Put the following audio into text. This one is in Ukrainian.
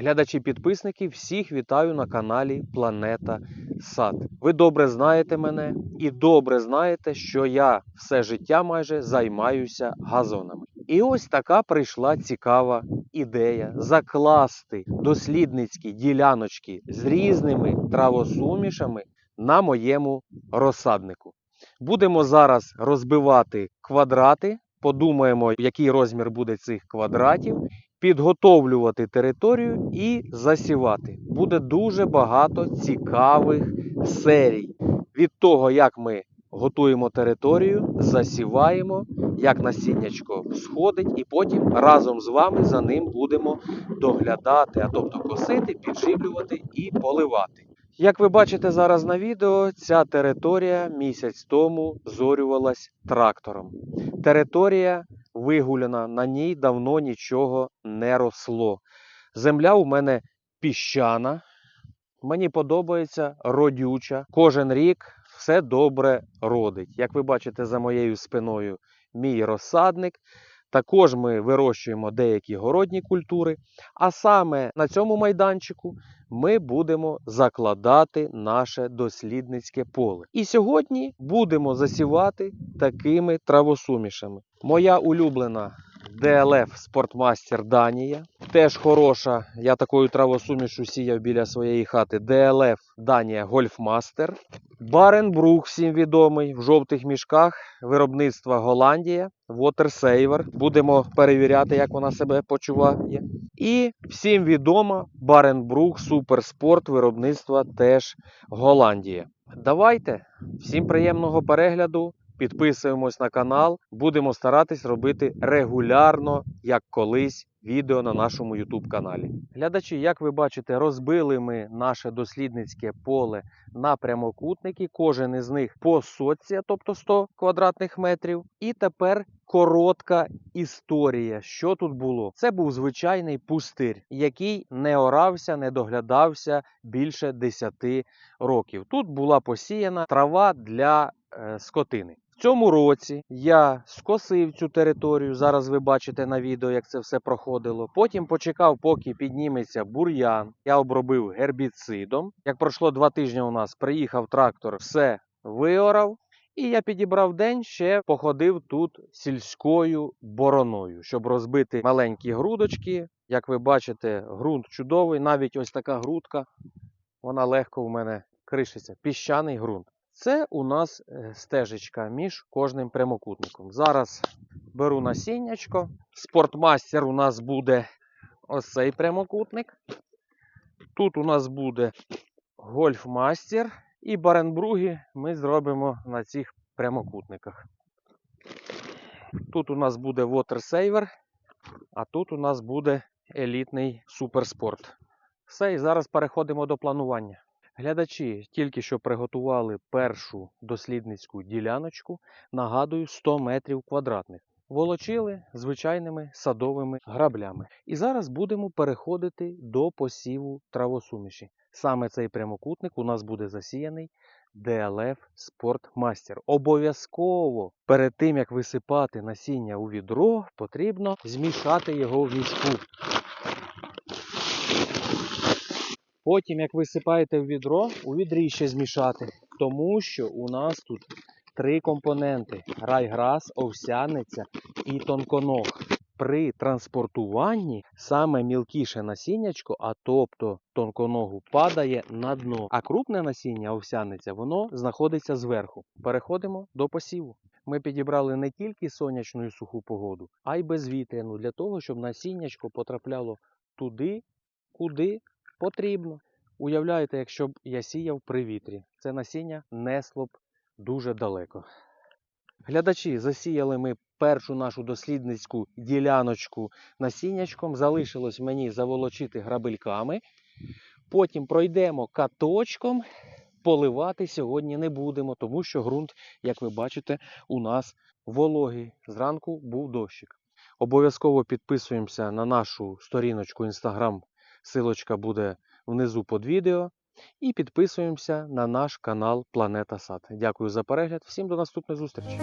Глядачі-підписники, всіх вітаю на каналі Планета Сад. Ви добре знаєте мене і добре знаєте, що я все життя майже займаюся газонами. І ось така прийшла цікава ідея закласти дослідницькі діляночки з різними травосумішами на моєму розсаднику. Будемо зараз розбивати квадрати, подумаємо, який розмір буде цих квадратів, підготовлювати територію і засівати. Буде дуже багато цікавих серій від того, як ми готуємо територію, засіваємо, як насіннячко сходить, і потім разом з вами за ним будемо доглядати, а тобто косити, підживлювати і поливати. Як ви бачите зараз на відео, ця територія місяць тому зорювалась трактором. Територія вигуляна, на ній давно нічого не росло. Земля у мене піщана. Мені подобається родюча. Кожен рік все добре родить. Як ви бачите за моєю спиною, мій розсадник. Також ми вирощуємо деякі городні культури. А саме на цьому майданчику ми будемо закладати наше дослідницьке поле. І сьогодні будемо засівати такими травосумішами. Моя улюблена DLF Sportmaster Данія. Теж хороша. Я такою травосумішу сіяв біля своєї хати. DLF Данія Golfmaster. Баренбрук, всім відомий в жовтих мішках. Виробництва Голландія. Water Будемо перевіряти, як вона себе почуває. І всім відома Баренбрук Суперспорт виробництва теж Голландія. Давайте, всім приємного перегляду. Підписуємось на канал, будемо старатись робити регулярно, як колись, відео на нашому YouTube каналі. Глядачі, як ви бачите, розбили ми наше дослідницьке поле на прямокутники. Кожен із них по сотці, тобто 100 квадратних метрів. І тепер коротка історія. Що тут було? Це був звичайний пустир, який не орався, не доглядався більше 10 років. Тут була посіяна трава для е, скотини. В цьому році я скосив цю територію. Зараз ви бачите на відео, як це все проходило. Потім почекав, поки підніметься бур'ян. Я обробив гербіцидом. Як пройшло два тижні, у нас приїхав трактор, все виорав. І я підібрав день, ще походив тут сільською бороною, щоб розбити маленькі грудочки. Як ви бачите, ґрунт чудовий. Навіть ось така грудка, вона легко у мене кришиться. Піщаний ґрунт. Це у нас е, стежечка між кожним прямокутником. Зараз беру насіннячко. Спортмастер у нас буде ось цей прямокутник. Тут у нас буде гольфмастер. І баренбруги ми зробимо на цих прямокутниках. Тут у нас буде Water а тут у нас буде елітний суперспорт. Все, і зараз переходимо до планування. Глядачі тільки що приготували першу дослідницьку діляночку, нагадую, 100 метрів квадратних. Волочили звичайними садовими граблями. І зараз будемо переходити до посіву травосуміші. Саме цей прямокутник у нас буде засіяний DLF Sportmaster. Обов'язково перед тим, як висипати насіння у відро, потрібно змішати його в мішку. Потім, як висипаєте в відро, у відрі ще змішати. Тому що у нас тут три компоненти: райграс, овсяниця і тонконог. При транспортуванні саме мілкіше насіннячко, а тобто тонконогу, падає на дно. А крупне насіння овсяниця, воно знаходиться зверху. Переходимо до посіву. Ми підібрали не тільки сонячну і суху погоду, а й безвітряну, для того, щоб насіннячко потрапляло туди, куди потрібно. Уявляєте, якщо б я сіяв при вітрі, це насіння несло б дуже далеко. Глядачі, засіяли ми першу нашу дослідницьку діляночку насіннячком. Залишилось мені заволочити грабельками. Потім пройдемо каточком. Поливати сьогодні не будемо, тому що ґрунт, як ви бачите, у нас вологий. Зранку був дощик. Обов'язково підписуємося на нашу сторіночку Instagram. Силочка буде внизу під відео. І підписуємося на наш канал Планета Сад. Дякую за перегляд. Всім до наступної зустрічі!